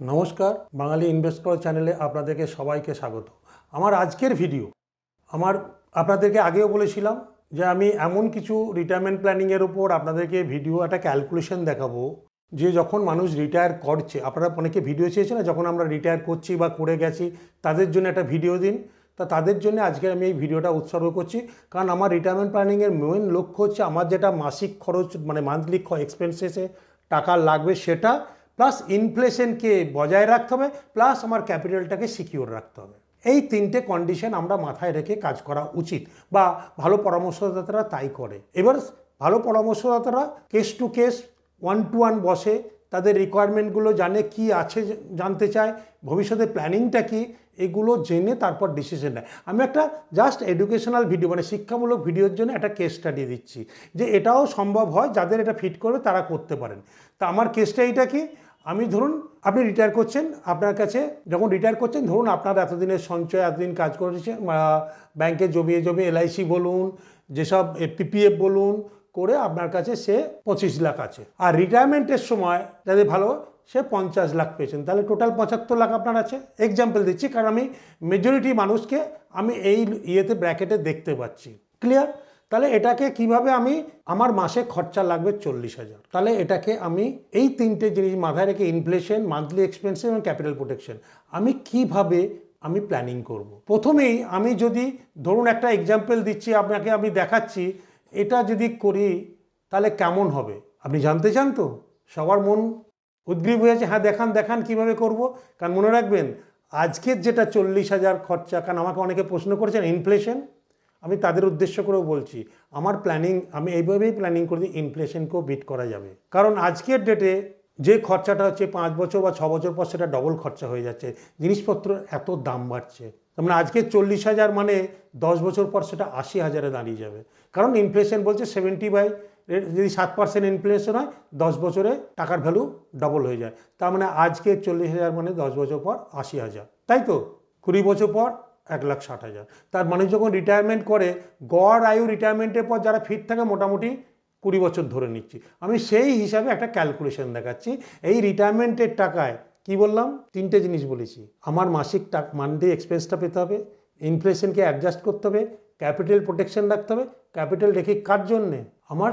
নমস্কার, বাঙালি ইনভেস্ট করো চ্যানেলে আপনাদেরকে সবাইকে স্বাগত। আমার আজকের ভিডিও আমার আপনাদেরকে আগেও বলেছিলাম যে আমি এমন কিছু রিটায়ারমেন্ট প্ল্যানিংয়ের উপর আপনাদেরকে ভিডিও একটা ক্যালকুলেশন দেখাবো, যে যখন মানুষ রিটায়ার করছে, আপনারা অনেকে ভিডিও চেয়েছে না, যখন আমরা রিটায়ার করছি বা করে গেছি, তাদের জন্য একটা ভিডিও দিন। তা তাদের জন্য আজকে আমি এই ভিডিওটা উৎসর্গ করছি, কারণ আমার রিটায়ারমেন্ট প্ল্যানিংয়ের মেন লক্ষ্য হচ্ছে আমার যেটা মাসিক খরচ মানে মান্থলি এক্সপেন্সেসে টাকা লাগবে সেটা প্লাস ইনফ্লেশনকে বজায় রাখতে হবে প্লাস আমার ক্যাপিটালটাকে সিকিউর রাখতে হবে। এই তিনটে কন্ডিশন আমরা মাথায় রেখে কাজ করা উচিত বা ভালো পরামর্শদাতারা তাই করে। এবার ভালো পরামর্শদাতারা case to case one to one বসে তাদের রিকোয়ারমেন্টগুলো জানে কি আছে জানতে চায়, ভবিষ্যতে প্ল্যানিংটা কি, এগুলো জেনে তারপর ডিসিশন নেয়। আমি একটা জাস্ট এডুকেশনাল ভিডিও মানে শিক্ষামূলক ভিডিওর জন্য একটা কেস স্টাডি দিচ্ছি, যে এটাও সম্ভব হয় যাদের এটা ফিট করবে তারা করতে পারেন। তা আমার কেসটা এইটা কি? আমি ধরুন আপনি রিটায়ার করছেন, আপনার কাছে যখন রিটায়ার করছেন, ধরুন আপনার এতদিনের সঞ্চয়, এতদিন কাজ করেছেন ব্যাংকে জমিয়ে জমিয়ে এলআইসি বলুন, যেসব পিপিএফ বলুন, করে আপনার কাছে সে পঁচিশ লাখ আছে। আর রিটায়ারমেন্টের সময় যাদের ভালো, সে পঞ্চাশ লাখ পেয়েছেন। তাহলে টোটাল পঁচাত্তর লাখ আপনার আছে। এক্সাম্পল দিচ্ছি, কারণ আমি মেজরিটি মানুষকে আমি এই ইয়েতে ব্র্যাকেটে দেখতে পাচ্ছি। ক্লিয়ার তাহলে এটাকে কীভাবে আমি, আমার মাসে খরচা লাগবে চল্লিশ হাজার। তাহলে এটাকে আমি এই তিনটে জিনিস মাথায় রেখে ইনফ্লেশন মান্থলি এক্সপেন্সিভ এবং ক্যাপিটাল প্রোটেকশন আমি কীভাবে আমি প্ল্যানিং করব। প্রথমেই আমি যদি, ধরুন একটা এক্সাম্পল দিচ্ছি, আপনাকে আমি দেখাচ্ছি, এটা যদি করি, তাহলে কেমন হবে? আপনি জানতে চান তো? সবার মন উদ্গ্রীব হয়ে আছে হ্যাঁ দেখান দেখান কীভাবে করব? কারণ মনে রাখবেন, আজকের যেটা চল্লিশ হাজার খরচা, কারণ আমাকে অনেকে প্রশ্ন করেছেন ইনফ্লেশন আমি তাদের উদ্দেশ্য করেও বলছি, আমার প্ল্যানিং আমি এইভাবেই প্ল্যানিং করে ইনফ্লেশনকেও বিট করা যাবে। কারণ আজকের ডেটে যে খরচাটা হচ্ছে পাঁচ বছর বা ছ বছর পর সেটা ডবল খরচা হয়ে যাচ্ছে, জিনিসপত্র এত দাম বাড়ছে। মানে আজকে চল্লিশ হাজার মানে দশ বছর পর সেটা আশি হাজারে দাঁড়িয়ে যাবে। কারণ ইনফ্লেশন বলছে সেভেন্টি বাই যদি সাত পার্সেন্ট ইনফ্লেশন হয়, দশ বছরে টাকার ভ্যালু ডবল হয়ে যায়। তার মানে আজকে চল্লিশ হাজার মানে দশ বছর পর আশি হাজার। তাই তো? কুড়ি বছর পর এক লাখ ষাট হাজার। তার মানুষ যখন রিটায়ারমেন্ট করে, গড় আয়ু রিটায়ারমেন্টের পর যারা ফিট থাকে মোটামুটি কুড়ি বছর ধরে নিচ্ছি। আমি সেই হিসাবে একটা ক্যালকুলেশন দেখাচ্ছি। এই রিটায়ারমেন্টের টাকায় কি বললাম? তিনটে জিনিস বলেছি। আমার মাসিক টাকা মান্থলি এক্সপেন্সটা পেতে হবে ইনফ্লেশনকে অ্যাডজাস্ট করতে হবে ক্যাপিটাল প্রোটেকশন রাখতে হবে ক্যাপিটাল রেখে কার জন্যে? আমার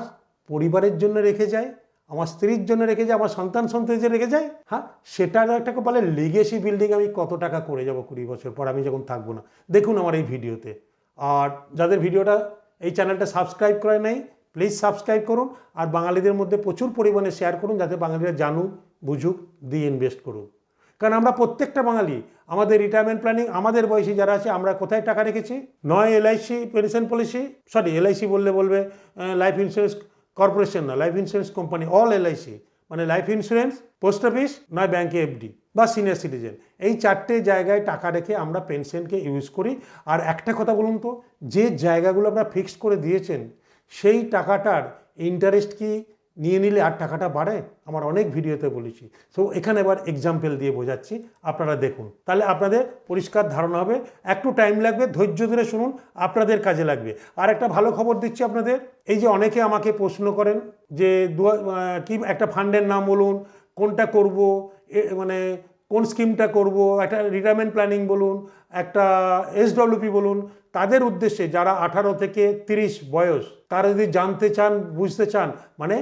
পরিবারের জন্য রেখে যায় আমার স্ত্রীর জন্য রেখে যায়, আমার সন্তান সন্ততিদের রেখে যায় হ্যাঁ? সেটার একটাকে বলে লিগেসি বিল্ডিং আমি কত টাকা করে যাব কুড়ি বছর পর আমি যখন থাকব না। দেখুন আমার এই ভিডিওতে। আর যাদের ভিডিওটা এই চ্যানেলটা সাবস্ক্রাইব করে নেই প্লিজ সাবস্ক্রাইব করুন। আর বাঙালিদের মধ্যে প্রচুর পরিমাণে শেয়ার করুন, যাতে বাঙালিরা জানুক, বুঝুক, দিয়ে ইনভেস্ট করুক। কারণ আমরা প্রত্যেকটা বাঙালি, আমাদের রিটায়ারমেন্ট প্ল্যানিং আমাদের বয়সী যারা আছে, আমরা কোথায় টাকা রেখেছি? নয় LIC pension policy sorry LIC বললে বলবে লাইফ ইন্স্যুরেন্স কর্পোরেশন না life insurance company all LIC মানে লাইফ ইন্স্যুরেন্স পোস্ট অফিস নয় ব্যাঙ্কে এফডি বা সিনিয়র সিটিজেন এই চারটে জায়গায় টাকা রেখে আমরা পেনশনকে ইউজ করি। আর একটা কথা বলুন তো, যে জায়গাগুলো আপনারা ফিক্সড করে দিয়েছেন, সেই টাকাটার ইন্টারেস্ট কি নিয়ে নিলে আর টাকাটা বাড়ে? আমার অনেক ভিডিওতে বলেছি। সো এখানে এবার এক্সাম্পল দিয়ে বোঝাচ্ছি। আপনারা দেখুন। তাহলে আপনাদের পরিষ্কার ধারণা হবে। একটু টাইম লাগবে, ধৈর্য ধরে শুনুন। আপনাদের কাজে লাগবে। আর একটা ভালো খবর দিচ্ছি আপনাদের। এই যে অনেকে আমাকে প্রশ্ন করেন যে, দু কি একটা ফান্ডের নাম বলুন, কোনটা করব মানে কোন স্কিমটা করব, একটা রিটায়ারমেন্ট প্ল্যানিং বলুন, একটা এসডব্লিউপি বলুন, তাদের উদ্দেশ্যে যারা আঠারো থেকে তিরিশ বয়স, তারা যদি জানতে চান, বুঝতে চান মানে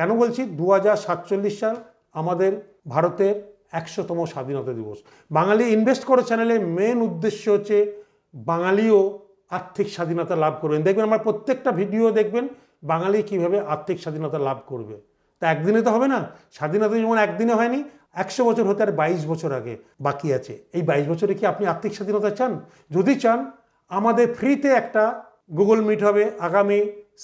কেন বলছি? দু হাজার সাতচল্লিশ সাল আমাদের ভারতের একশোতম স্বাধীনতা দিবস। বাঙালি ইনভেস্ট করে চ্যানেলের মেন উদ্দেশ্য হচ্ছে বাঙালিও আর্থিক স্বাধীনতা লাভ করবেন। দেখবেন আমার প্রত্যেকটা ভিডিও দেখবেন বাঙালি কীভাবে আর্থিক স্বাধীনতা লাভ করবে। তা একদিনে তো হবে না। স্বাধীনতা যেমন একদিনে হয়নি, একশো বছর হতে আর বাইশ বছর আগে বাকি আছে। এই বাইশ বছরে কি আপনি আর্থিক স্বাধীনতা চান? যদি চান, আমাদের ফ্রিতে একটা গুগল মিট হবে আগামী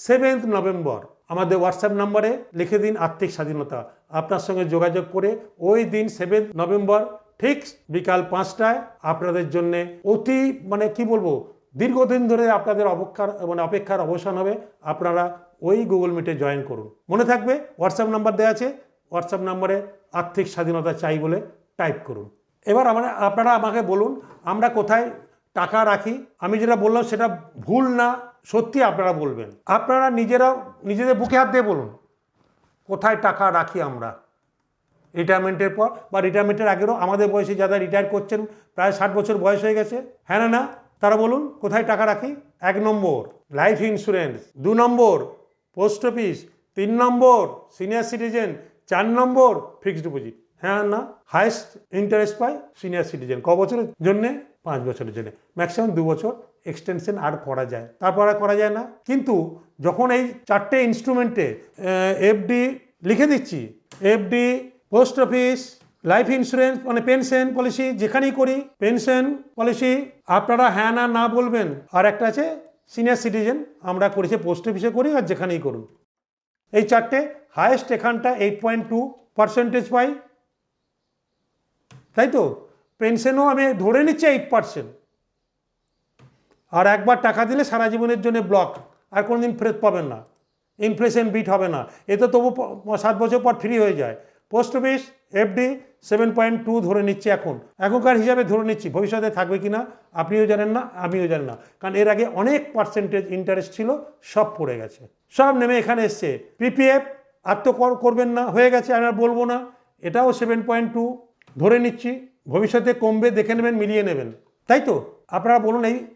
সেভেন্থ নভেম্বর আমাদের হোয়াটসঅ্যাপ নাম্বারে লিখে দিন আর্থিক স্বাধীনতা। আপনার সঙ্গে যোগাযোগ করে ওই দিন সেভেন্থ নভেম্বর ঠিক বিকাল পাঁচটায় আপনাদের জন্য অতি মানে কি বলব, দীর্ঘদিন ধরে আপনাদের অপেক্ষার মানে অপেক্ষার অবসান হবে। আপনারা ওই গুগল মিটে জয়েন করুন। মনে থাকবে হোয়াটসঅ্যাপ নাম্বার দেওয়া আছে। হোয়াটসঅ্যাপ নাম্বারে আর্থিক স্বাধীনতা চাই বলে টাইপ করুন। এবার আমরা, আপনারা আমাকে বলুন, আমরা কোথায় টাকা রাখি? আমি যেটা বললাম সেটা ভুল না। সত্যি আপনারা বলবেন। আপনারা নিজেরা, নিজেদের বুকে হাত দিয়ে বলুন, কোথায় টাকা রাখি আমরা? রিটায়ারমেন্টের পর বা রিটায়ারমেন্টের আগেরও আমাদের বয়সে যারা রিটায়ার করছেন, প্রায় ষাট বছর বয়স হয়ে গেছে হ্যাঁ না না, তারা বলুন, কোথায় টাকা রাখি? এক নম্বর লাইফ ইন্স্যুরেন্স দু নম্বর পোস্ট অফিস তিন নম্বর সিনিয়র সিটিজেন চার নম্বর ফিক্সড ডিপোজিট হ্যাঁ না হাইস্ট ইন্টারেস্ট পায় সিনিয়র সিটিজেন ক বছরের জন্যে? পাঁচ বছরের জন্য। ম্যাক্সিমাম দু বছর এক্সটেনশন আর করা যায়। তারপর আর করা যায় না। কিন্তু যখন এই চারটে ইনস্ট্রুমেন্টে এফডি লিখে দিচ্ছি FD post office life insurance মানে পেনশন পলিসি যেখানেই করি পেনশন পলিসি আপনারা হ্যাঁ না না বলবেন। আর একটা আছে সিনিয়র সিটিজেন আমরা করেছি পোস্ট অফিসে করি আর যেখানেই করুন। এই চারটে হায়েস্ট এখানটা এইট পয়েন্ট টু পার্সেন্টেজ পাই। তাই তো? পেনশনও আমি ধরে নিচ্ছি এইট পার্সেন্ট আর একবার টাকা দিলে সারা জীবনের জন্য ব্লক আর কোনো দিন ফেরত পাবেন না। ইনফ্লেশন বিট হবে না। এতে তবু সাত বছর পর ফ্রি হয়ে যায়। Post office FD seven point two ধরে নিচ্ছি এখন। এখনকার হিসাবে ধরে নিচ্ছি। ভবিষ্যতে থাকবে কি না, আপনিও জানেন না, আমিও জানি না। কারণ এর আগে অনেক পার্সেন্টেজ ইন্টারেস্ট ছিল, সব পড়ে গেছে। সব নেমে এখানে এসছে। পিপিএফ আর তো কর- করবেন না, হয়ে গেছে আমি আর বলব না। এটাও সেভেন পয়েন্ট টু ধরে নিচ্ছি। ভবিষ্যতে কমবে, দেখে নেবেন, মিলিয়ে নেবেন। তাই তো? আপনারা বলুন এই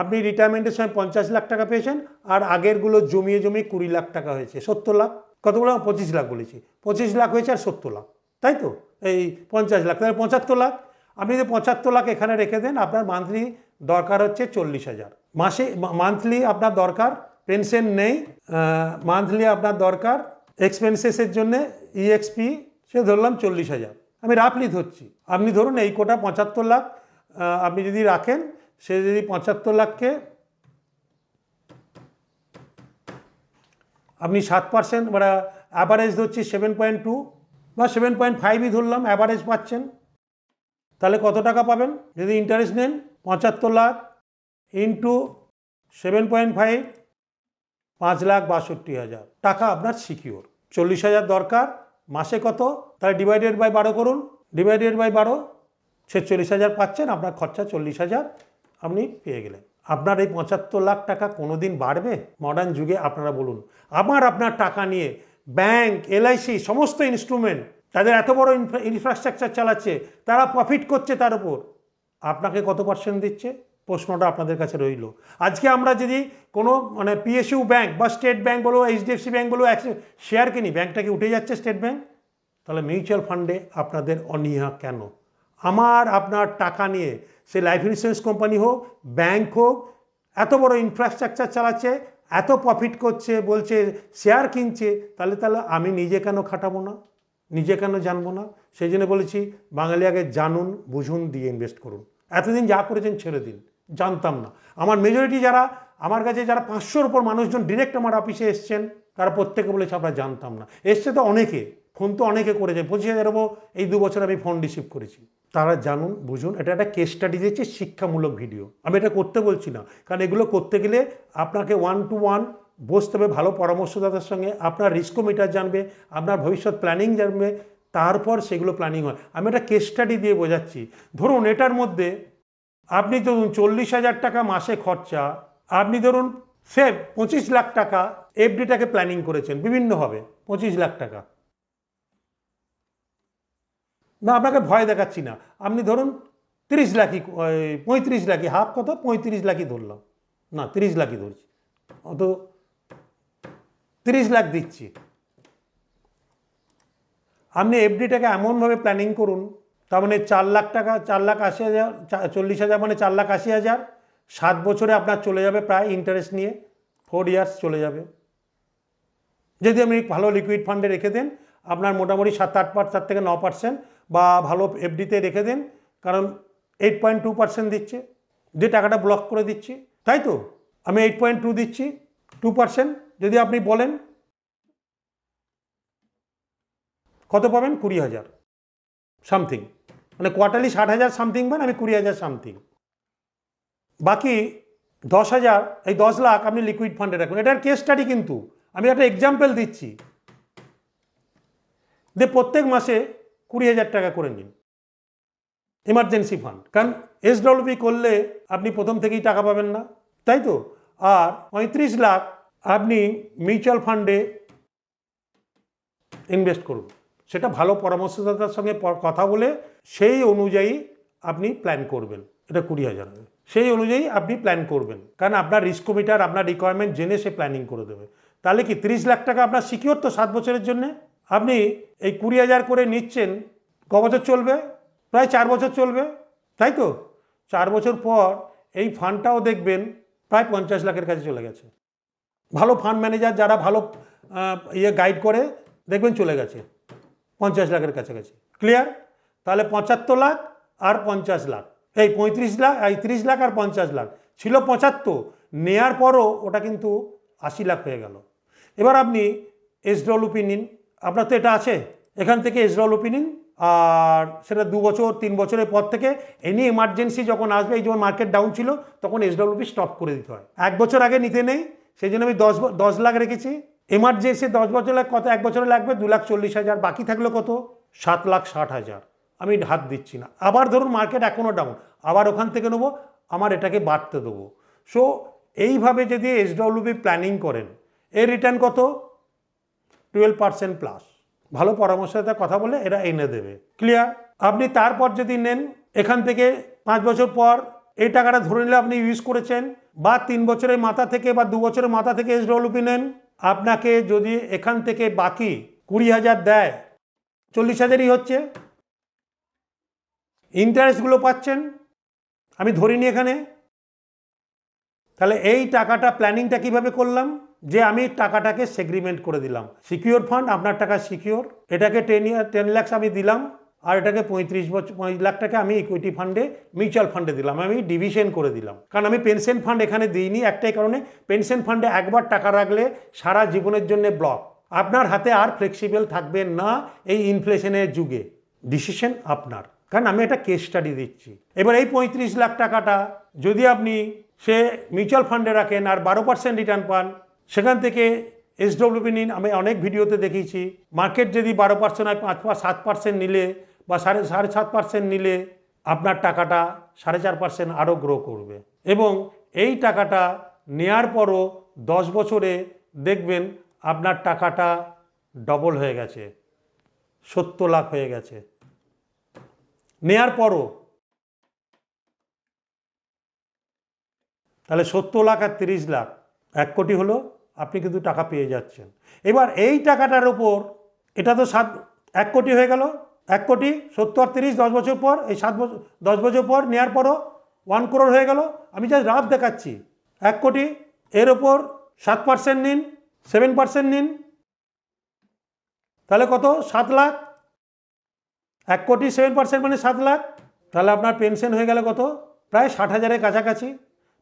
আপনি রিটায়ারমেন্টের সময় পঞ্চাশ লাখ টাকা পেয়েছেন, আর আগেরগুলো জমিয়ে জমিয়ে কুড়ি লাখ টাকা হয়েছে, সত্তর লাখ। কত কতগুলো? পঁচিশ লাখ বলেছি। পঁচিশ লাখ হয়েছে আর সত্তর লাখ, তাই তো? এই পঞ্চাশ লাখ, তাহলে পঁচাত্তর লাখ। আপনি যদি পঁচাত্তর লাখ এখানে রেখে দেন, আপনার মান্থলি দরকার হচ্ছে চল্লিশ হাজার। মাসে মান্থলি আপনার দরকার পেনশন নেই মান্থলি আপনার দরকার এক্সপেন্সেসের জন্যে ইএক্সপি সে ধরলাম চল্লিশ হাজার। আমি রাফলি ধরছি। আপনি ধরুন এই কোটা পঁচাত্তর লাখ আপনি যদি রাখেন সে যদি পঁচাত্তর লাখকে আপনি সাত পার্সেন্ট মানে অ্যাভারেজ ধরছি সেভেন পয়েন্ট টু বা সেভেন পয়েন্ট ফাইভই ধরলাম অ্যাভারেজ পাচ্ছেন। তাহলে কত টাকা পাবেন? যদি ইন্টারেস্ট নেন, পঁচাত্তর lakh into seven point five পাঁচ লাখ বাষট্টি হাজার। টাকা আপনার সিকিওর চল্লিশ হাজার দরকার। মাসে কত? তাহলে ডিভাইডেড বাই বারো করুন। ডিভাইডেড বাই বারো, ছেচল্লিশ হাজার পাচ্ছেন, আপনার খরচা চল্লিশ হাজার। আপনি পেয়ে গেলেন। আপনার এই পঁচাত্তর লাখ টাকা কোনো দিন বাড়বে? মডার্ন যুগে আপনারা বলুন। আমার আপনার টাকা নিয়ে ব্যাংক এলআইসি সমস্ত ইনস্ট্রুমেন্ট তাদের এত বড় ইনফ্রাস্ট্রাকচার চালাচ্ছে, তারা প্রফিট করছে তার উপর। আপনাকে কত পার্সেন্ট দিচ্ছে? প্রশ্নটা আপনাদের কাছে রইল। আজকে আমরা যদি কোনো মানে পিএসইউ ব্যাংক বা স্টেট ব্যাংক বলো এইচডিএফসি ব্যাংক বলো শেয়ার কিনি ব্যাংকটা কি উঠে যাচ্ছে স্টেট ব্যাংক তাহলে মিউচুয়াল ফান্ডে আপনাদের অনীহা কেন? আমার আপনার টাকা নিয়ে, সে লাইফ ইন্স্যুরেন্স কোম্পানি হোক ব্যাংক হোক, এত বড় ইনফ্রাস্ট্রাকচার চালাচ্ছে, এত প্রফিট করছে, বলছে শেয়ার কিনছে, তাহলে তাহলে আমি নিজে কেন খাটাবো না? নিজে কেন জানব না? সেই জন্য বলেছি বাঙালি আগে জানুন, বুঝুন, দিয়ে ইনভেস্ট করুন। এতদিন যা করেছেন ছেড়ে দিন, জানতাম না। আমার মেজরিটি যারা, আমার কাছে যারা পাঁচশোর উপর মানুষজন ডিরেক্ট আমার অফিসে এসছেন, তারা প্রত্যেকে বলেছে, আমরা জানতাম না। এসছে তো অনেকে, ফোন তো অনেকে করেছে, পঁচিশ হাজার এই দু বছর আমি ফোন রিসিভ করেছি। তারা জানুন, বুঝুন, এটা একটা কেস স্টাডি দিয়েছে শিক্ষামূলক ভিডিও আমি এটা করতে বলছি না, কারণ এগুলো করতে গেলে আপনাকে ওয়ান টু ওয়ান বসতে হবে, ভালো পরামর্শদাতার সঙ্গে, আপনার রিস্কোমিটার জানবে, আপনার ভবিষ্যৎ প্ল্যানিং জানবে, তারপর সেগুলো প্ল্যানিং হয়। আমি একটা কেস স্টাডি দিয়ে বোঝাচ্ছি। ধরুন, এটার মধ্যে আপনি ধরুন চল্লিশ হাজার টাকা মাসে খরচা, আপনি ধরুন, সে পঁচিশ লাখ টাকা এফডিটাকে প্ল্যানিং করেছেন, বিভিন্নভাবে, পঁচিশ লাখ টাকা। না, আপনাকে ভয় দেখাচ্ছি না। আপনি ধরুন তিরিশ লাখই পঁয়ত্রিশ লাখই, হাফ কত? পঁয়ত্রিশ লাখই ধরলাম না, তিরিশ লাখই ধরছি। অত তিরিশ লাখ দিচ্ছি। আপনি এফডিটাকে এমনভাবে প্ল্যানিং করুন, তার মানে চার লাখ টাকা, চার লাখ আশি হাজার চল্লিশ হাজার মানে চার লাখ আশি হাজার, সাত বছরে আপনার চলে যাবে প্রায় ইন্টারেস্ট নিয়ে ফোর ইয়ার্স চলে যাবে। যদি আপনি ভালো লিকুইড ফান্ডে রেখে দেন, আপনার মোটামুটি সাত আট পার সাত থেকে ন পার্সেন্ট বা ভালো এফডিতে রেখে দেন, কারণ এইট পয়েন্ট টু পার্সেন্ট দিচ্ছে। যে টাকাটা ব্লক করে দিচ্ছি, তাই তো? আমি এইট পয়েন্ট টু দিচ্ছি টু পার্সেন্ট যদি আপনি বলেন, কত পাবেন? কুড়ি হাজার। সামথিং মানে কোয়ার্টারলি ষাট হাজার সামথিং পান আমি কুড়ি হাজার সামথিং বাকি দশ হাজার, এই দশ লাখ আপনি লিকুইড ফান্ডে রাখুন। এটার কেস স্টাডি কিন্তু, আমি একটা এক্সাম্পল দিচ্ছি। যে প্রত্যেক মাসে কুড়ি হাজার টাকা করে নিন। এমার্জেন্সি ফান্ড কারণ এসডব্লিউপি করলে আপনি প্রথম থেকেই টাকা পাবেন না, তাই তো? আর পঁয়ত্রিশ লাখ আপনি মিউচুয়াল ফান্ডে ইনভেস্ট করুন। সেটা ভালো পরামর্শদাতার সঙ্গে কথা বলে সেই অনুযায়ী আপনি প্ল্যান করবেন। এটা কুড়ি হাজার। সেই অনুযায়ী আপনি প্ল্যান করবেন। কারণ আপনার রিস্কোমিটার আপনার রিকোয়ারমেন্ট জেনে সে প্ল্যানিং করে দেবে। তাহলে কি তিরিশ লাখ টাকা আপনার সিকিওর তো সাত বছরের জন্য? আপনি এই কুড়ি হাজার করে নিচ্ছেন, ক বছর চলবে? প্রায় চার বছর চলবে, তাই তো? চার বছর পর এই ফান্ডটাও দেখবেন প্রায় পঞ্চাশ লাখের কাছে চলে গেছে। ভালো ফান্ড ম্যানেজার যারা ভালো ইয়ে গাইড করে, দেখবেন চলে গেছে, পঞ্চাশ লাখের কাছাকাছি। ক্লিয়ার? তাহলে পঁচাত্তর লাখ আর পঞ্চাশ লাখ। এই পঁয়ত্রিশ লাখ, এই তিরিশ লাখ আর পঞ্চাশ লাখ। ছিল পঁচাত্তর, নেয়ার পরও ওটা কিন্তু আশি লাখ হয়ে গেল। এবার আপনি এসডব্লিউপি নিন। আপনার তো এটা আছে। এখান থেকে এসডব্লিউপি নিন আর সেটা দু বছর, তিন বছরের পর থেকে এনি এমার্জেন্সি যখন আসবে, এই যখন মার্কেট ডাউন ছিল, তখন এসডব্লিউপি স্টপ করে দিতে হয়। এক বছর আগে নিতে নেই, সেই জন্য আমি দশ দশ লাখ রেখেছি। এমার্জেন্সি দশ বছর লাগ, কত, এক বছরে লাগবে? দু লাখ চল্লিশ হাজার, বাকি থাকল কত? সাত লাখ ষাট হাজার। আমি হাত দিচ্ছি না। আবার ধরুন মার্কেট এখনও ডাউন আবার ওখান থেকে নেব, আমার এটাকে বাড়তে দেবো। সো এইভাবে যদি এসডব্লিউপি প্ল্যানিং করেন, এর রিটার্ন কত? টুয়েলভ পার্সেন্ট প্লাস ভালো পরামর্শদার কথা বলে এরা এনে দেবে। ক্লিয়ার আপনি তারপর যদি নেন, এখান থেকে পাঁচ বছর পর এই টাকাটা ধরে নিলে আপনি ইউজ করেছেন বা তিন বছরের মাথা থেকে বা দু বছরের মাথা থেকে এসডব্লিউপি নেন, আপনাকে যদি এখান থেকে বাকি কুড়ি হাজার দেয়, চল্লিশ হাজারই হচ্ছে। ইন্টারেস্টগুলো পাচ্ছেন, আমি ধরিনি এখানে। তাহলে এই টাকাটা প্ল্যানিংটা কীভাবে করলাম? যে আমি টাকাটাকে সেগ্রিমেন্ট করে দিলাম। সিকিউর ফান্ড আপনার টাকা সিকিউর এটাকে টেন ইয়ার টেন ল্যাক্স আমি দিলাম, আর এটাকে পঁয়ত্রিশ বছর পঁয়ত্রিশ লাখ টাকা আমি ইকুইটি ফান্ডে মিউচুয়াল ফান্ডে দিলাম, আমি ডিভিশন করে দিলাম। কারণ আমি পেনশন ফান্ড এখানে দিইনি একটাই কারণে পেনশন ফান্ডে একবার টাকা রাখলে সারা জীবনের জন্য ব্লক আপনার হাতে আর ফ্লেক্সিবল থাকবে না এই ইনফ্লেশনের যুগে। ডিসিশন আপনার। কারণ আমি একটা কেস স্টাডি দিচ্ছি। এবার এই পঁয়ত্রিশ লাখ টাকাটা যদি আপনি সে মিউচুয়াল ফান্ডে রাখেন আর বারো পার্সেন্ট রিটার্ন পান সেখান থেকে এসডব্লিউপি নিন। আমি অনেক ভিডিওতে দেখিয়েছি। মার্কেট যদি বারো পার্সেন্ট হয়, পাঁচ বা সাত পার্সেন্ট নিলে বা সাড়ে সাড়ে সাত পার্সেন্ট নিলে আপনার টাকাটা সাড়ে চার পার্সেন্ট আরও গ্রো করবে। এবং এই টাকাটা নেয়ার পরও দশ বছরে দেখবেন আপনার টাকাটা ডবল হয়ে গেছে। সত্তর লাখ হয়ে গেছে। নেয়ার পরও তাহলে সত্তর লাখ আর তিরিশ লাখ, এক কোটি হলো আপনি কিন্তু টাকা পেয়ে যাচ্ছেন। এবার এই টাকাটার ওপর এটা তো সাত, এক কোটি হয়ে গেল, এক কোটি সত্তর, তিরিশ, দশ বছর পর, এই সাত বছর দশ বছর পর নেওয়ার পরও ওয়ান করোড় হয়ে গেল। আমি জাস্ট রাফ দেখাচ্ছি। এক কোটি, এর ওপর সাত পার্সেন্ট নিন সেভেন পার্সেন্ট নিন। তাহলে কত? সাত লাখ। এক কোটি সেভেন পার্সেন্ট মানে সাত লাখ। তাহলে আপনার পেনশন হয়ে গেলে কত? প্রায় ষাট হাজারের কাছাকাছি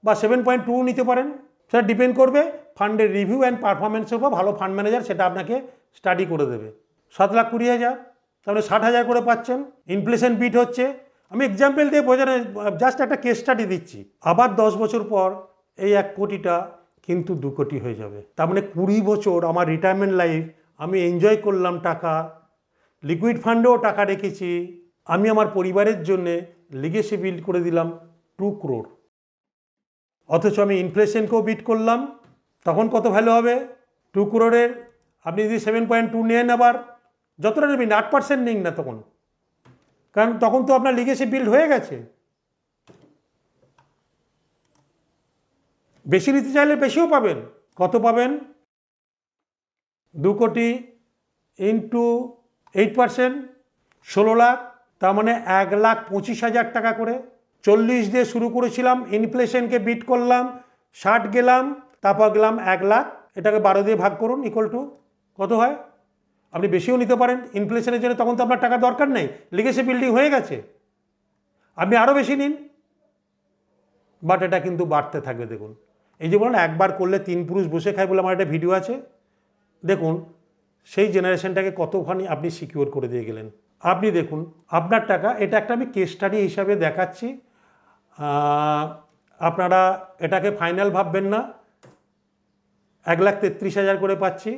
বা সেভেন পয়েন্ট টু নিতে পারেন। সেটা ডিপেন্ড করবে ফান্ডের রিভিউ অ্যান্ড পারফরমেন্সের উপর, ভালো ফান্ড ম্যানেজার সেটা আপনাকে স্টাডি করে দেবে। সাত লাখ কুড়ি হাজার, তাহলে ষাট হাজার করে পাচ্ছেন। ইনফ্লেশন বিট হচ্ছে। আমি এক্সাম্পল দিয়ে বোঝানো জাস্ট একটা কেস স্টাডি দিচ্ছি। আবার দশ বছর পর এই এক কোটিটা কিন্তু দু কোটি হয়ে যাবে। তার মানে কুড়ি বছর আমার রিটায়ারমেন্ট লাইফ আমি এনজয় করলাম টাকা লিকুইড ফান্ডেও টাকা রেখেছি, আমি আমার পরিবারের জন্যে লিগেসি বিল্ড করে দিলাম টু ক্রোর অথচ আমি ইনফ্লেশনকেও বিট করলাম। তখন কত ভ্যালু হবে? টু ক্রোরের আপনি যদি সেভেন পয়েন্ট টু নেন আবার, যতটা নেবেন আট পার্সেন্ট নিন না তখন। কারণ তখন তো আপনার লিগেসি বিল্ড হয়ে গেছে। বেশি নিতে চাইলে বেশিও পাবেন। কত পাবেন? দু কোটি ইন্টু এইট পার্সেন্ট ষোলো লাখ, তার মানে এক লাখ পঁচিশ হাজার টাকা করে। চল্লিশ দিয়ে শুরু করেছিলাম ইনফ্লেশনকে বিট করলাম, ষাট গেলাম, তারপর গেলাম এক লাখ, এটাকে বারো দিয়ে ভাগ করুন ইকুয়াল টু কত হয়? আপনি বেশিও নিতে পারেন ইনফ্লেশনের জন্য তখন তো আপনার টাকা দরকার নেই, লিগেসি বিল্ডিং হয়ে গেছে। আপনি আরও বেশি নিন। বাট এটা কিন্তু বাড়তে থাকবে, দেখুন। এই যে বলুন একবার করলে তিন পুরুষ বসে খায় বলে আমার একটা ভিডিও আছে। দেখুন, সেই জেনারেশনটাকে কতখানি আপনি সিকিউর করে দিয়ে গেলেন। আপনি দেখুন, আপনার টাকা, এটা একটা আমি কেস স্টাডি হিসাবে দেখাচ্ছি। আপনারা এটাকে ফাইনাল ভাববেন না। এক লাখ তেত্রিশ হাজার করে পাচ্ছি।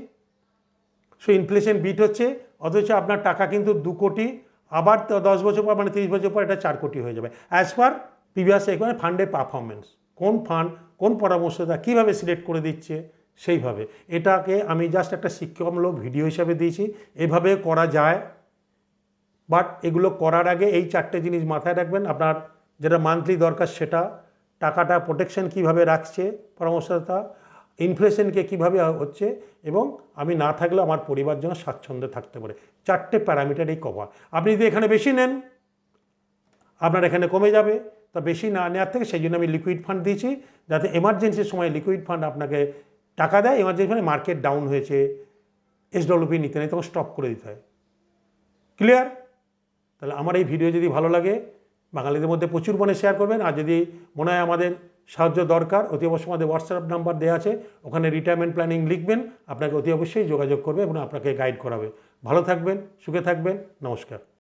সো ইনফ্লেশন বিট হচ্ছে। অথচ আপনার টাকা কিন্তু দু কোটি, আবার দশ বছর পর মানে তিরিশ বছর পর এটা চার কোটি হয়ে যাবে। অ্যাজ পার প্রিভিয়াস এখানে ফান্ডের পারফরমেন্স কোন ফান্ড কোন পরামর্শদা কীভাবে সিলেক্ট করে দিচ্ছে, সেইভাবে। এটাকে আমি জাস্ট একটা শিক্ষামূলক ভিডিও হিসাবে দিয়েছি। এভাবে করা যায়। বাট এগুলো করার আগে এই চারটে জিনিস মাথায় রাখবেন। আপনার যেটা মান্থলি দরকার সেটা, টাকাটা প্রোটেকশন কীভাবে রাখছে, পরামর্শদাতা ইনফ্লেশনকে কীভাবে হচ্ছে, এবং আমি না থাকলে আমার পরিবার যেন স্বাচ্ছন্দ্যে থাকতে পারে। চারটে প্যারামিটার এই কভার আপনি যদি এখানে বেশি নেন, আপনার এখানে কমে যাবে। তা বেশি না নেওয়ার থেকে সেই জন্য আমি লিকুইড ফান্ড দিয়েছি, যাতে এমার্জেন্সির সময় লিকুইড ফান্ড আপনাকে টাকা দেয় এমার্জেন্সি মানে মার্কেট ডাউন হয়েছে এসডব্লিউপি নিতে নেই, তখন স্টপ করে দিতে হয়। ক্লিয়ার তাহলে আমার এই ভিডিও যদি ভালো লাগে বাঙালিদের মধ্যে প্রচুর মনে শেয়ার করবেন। আর যদি মনে হয় আমাদের সাহায্য দরকার, অতি অবশ্যই আমাদের হোয়াটসঅ্যাপ নাম্বার দেওয়া আছে। ওখানে রিটায়ারমেন্ট প্ল্যানিং লিখবেন, আপনাকে অতি অবশ্যই যোগাযোগ করবে এবং আপনাকে গাইড করাবে। ভালো থাকবেন, সুখে থাকবেন, নমস্কার।